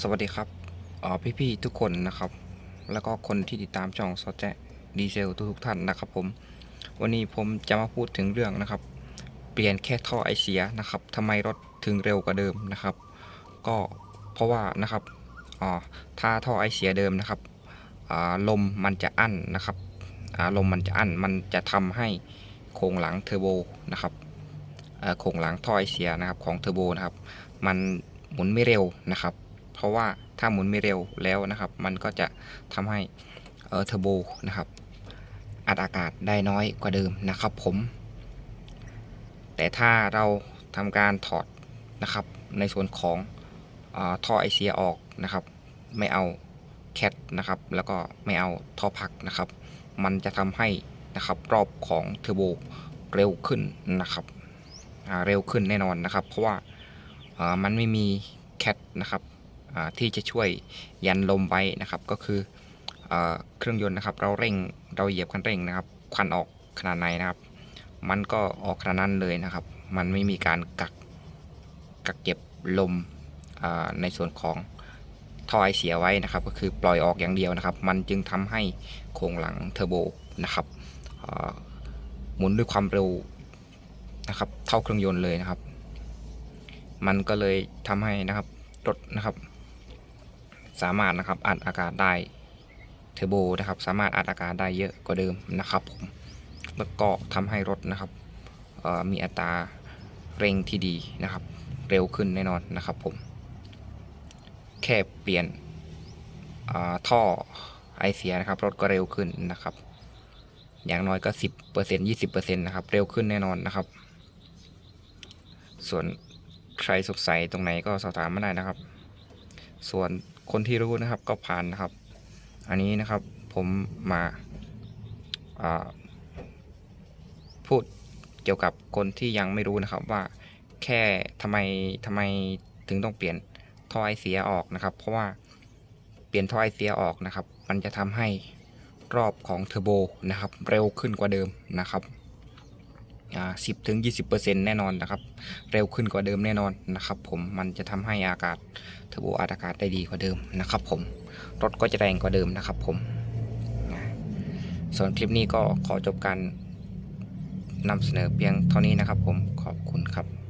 สวัสดีครับเอ่อพี่ๆทุกคนนะครับ แล้วก็คนที่ติดตามช่องซอแจดีเซลทุกๆท่านนะครับผม วันนี้ผมจะมาพูดถึงเรื่องนะครับ เปลี่ยนแค่ท่อไอเสียนะครับทำไมรถถึงเร็วกว่าเดิมนะครับ ก็เพราะว่านะครับอ่าถ้าท่อไอเสียเดิมนะครับลมมันจะอั้นนะครับลมมันจะอั้นมันจะทำให้โครงหลังเทอร์โบนะครับโครงหลังท่อไอเสียนะครับของเทอร์โบนะครับ มันหมุนไม่เร็วนะครับ เพราะว่าถ้าหมุนไม่เร็วแล้วนะครับ มันก็จะทำให้เออเทอร์โบนะครับ อัดอากาศได้น้อยกว่าเดิมนะครับผม แต่ถ้าเราทำการถอดนะครับ ในส่วนของอท่อไอเสียออกนะครับ ไม่เอาแคทนะครับ แล้วก็ไม่เอาท่อพักนะครับ มันจะทำให้นะครับรอบของเทอร์โบเร็วขึ้นนะครับเร็วขึ้นแน่นอนนะครับ เพราะว่ามันไม่มีแคทนะครับ ที่จะช่วยยันลมไว้นะครับ ก็คืออเครื่องยนต์นะครับ เราเร่งเราเหยียบคันเร่งนะครับ ควันออกขนาดไหนนะครับ มันก็ออกขนาดนั้นเลยนะครับ มันไม่มีการกักกักเก็บลมในส่วนของท่อไอเสียไว้นะครับ ก็คือปล่อยออกอย่างเดียวนะครับ มันจึงทำให้โครงหลังเทอร์โบนะครับหมุนด้วยความเร็วนะครับ เท่าเครื่องยนต์เลยนะครับ มันก็เลยทำให้นะครับรถนะครับ สามารถนะครับอัดอากาศได้เทอร์โบนะครับ สามารถอัดอากาศได้เยอะกว่าเดิมนะครับผมแล้วก็ทำให้รถนะครับมีอัตราเร่งที่ดีนะครับ เร็วขึ้นแน่นอนนะครับผม แค่เปลี่ยนท่อไอเสียนะครับ รถก็เร็วขึ้นนะครับ อย่างน้อยก็ 10% 20%นะครับ เร็วขึ้นแน่นอนนะครับ ส่วนใครสงสัยตรงไหนก็สอบถามมาได้นะครับ ส่วน คนที่รู้นะครับก็ผ่านนะครับ อันนี้นะครับผมมาาพูดเกี่ยวกับคนที่ยังไม่รู้นะครับว่าแค่ทำไมทำไมถึงต้องเปลี่ยนท่อไอเสียออกนะครับ เพราะว่าเปลี่ยนท่อไอเสียออกนะครับ มันจะทำให้รอบของเทอร์โบนะครับ เร็วขึ้นกว่าเดิมนะครับ สิบถึงยี่สิบเปอร์เซ็นต์แน่นอนนะครับ เร็วขึ้นกว่าเดิมแน่นอนนะครับ ผมมันจะทำให้อากาศเทอร์โบอัดอากาศได้ดีกว่าเดิมนะครับ ผมรถก็จะแรงกว่าเดิมนะครับ ผมส่วนคลิปนี้ก็ขอจบการนำเสนอเพียงเท่านี้นะครับ ผมขอบคุณครับ